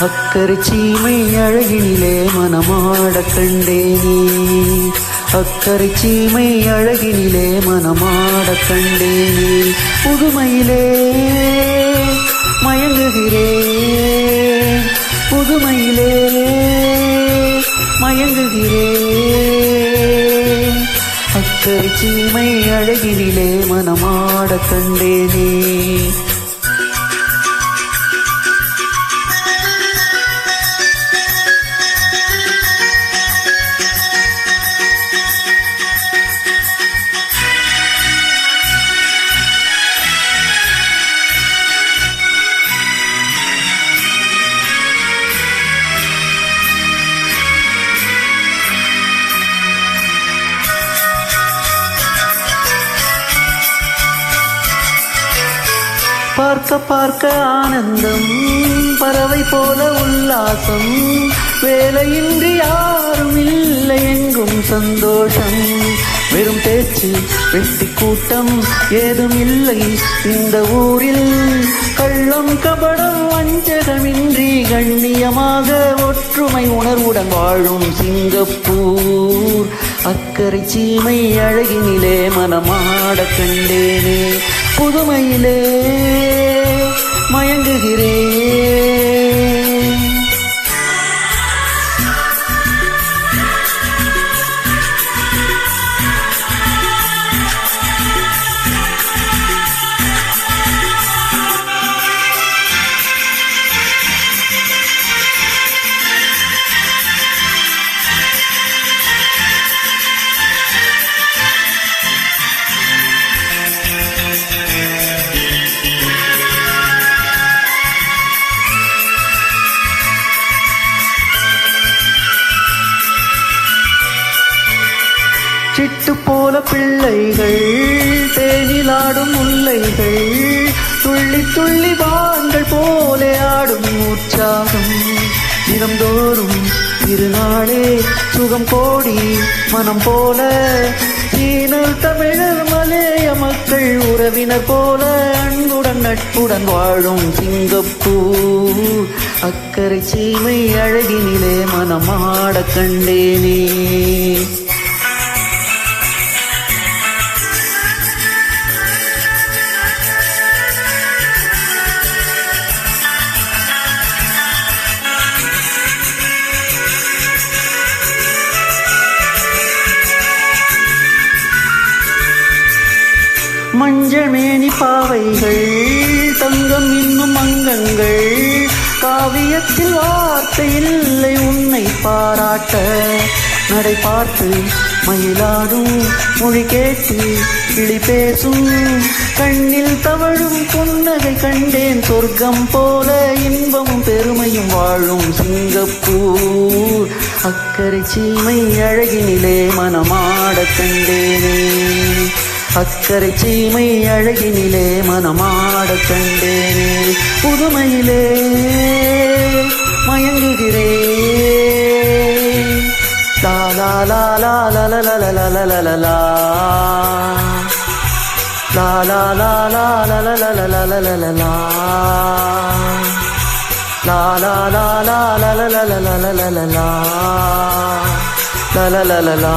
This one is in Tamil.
அக்கறை சீமை அழகினிலே மனமாட கண்டேனே அக்கறை சீமை அழகினிலே மனமாட கண்டேனே புதுமையிலே மயங்குகிறேன் புதுமையிலே மயங்குகிறேன் அக்கறை சீமை அழகினிலே மனமாட கண்டேனே பார்க்க பார்க்க ஆனந்தம் பறவை போல உல்லாசம். வேலையின்றி யாரும் இல்லை எங்கும் சந்தோஷம். வெறும் பேச்சு வெட்டி கூட்டம் ஏதும் இல்லை. இந்த ஊரில் கள்ளம் கபடம் வஞ்சகமின்றி கண்ணியமாக ஒற்றுமை உணர்வுடன் வாழும் சிங்கப்பூர். அக்கறை சீமை அழகினிலே மனமாட கண்டேனே. புதுமையிலே வீட்டு போல பிள்ளைகள் தேனிலாடும் முல்லைகள் துள்ளி துள்ளி வாங்கள் போலே ஆடும் உற்சாகம். தினம்தோறும் இருநாளே சுகம் கோடி மனம் போல சீனர் தமிழர் மலேய மக்கள் உறவினர் போல அன்புடன் நட்புடன் வாழும் சிங்கப்பூர். அக்கறை சீமை அழகினிலே மனமாட கண்டேனே. மஞ்சள் மேனி பாவைகள் தங்கம் இன்னும் அங்கங்கள். காவியத்தில் வார்த்தை இல்லை உன்னை பாராட்ட நடை பார்த்து மயிலாடும் மொழி கேட்டு கிளி பேசும். கண்ணில் தவழும் புன்னகை கண்டேன் சொர்க்கம் போல இன்பமும் பெருமையும் வாழும் சிங்கப்பூர். அக்கறை சீமை அழகினிலே மனமாட கண்டேனே. அக்கறை சீமை அழகினிலே மனமாட கண்டேனே புதுமையிலே மயங்குகிறேன் லாலா லாலா லா லாலா லாலா லா லாலா லாலா லா லா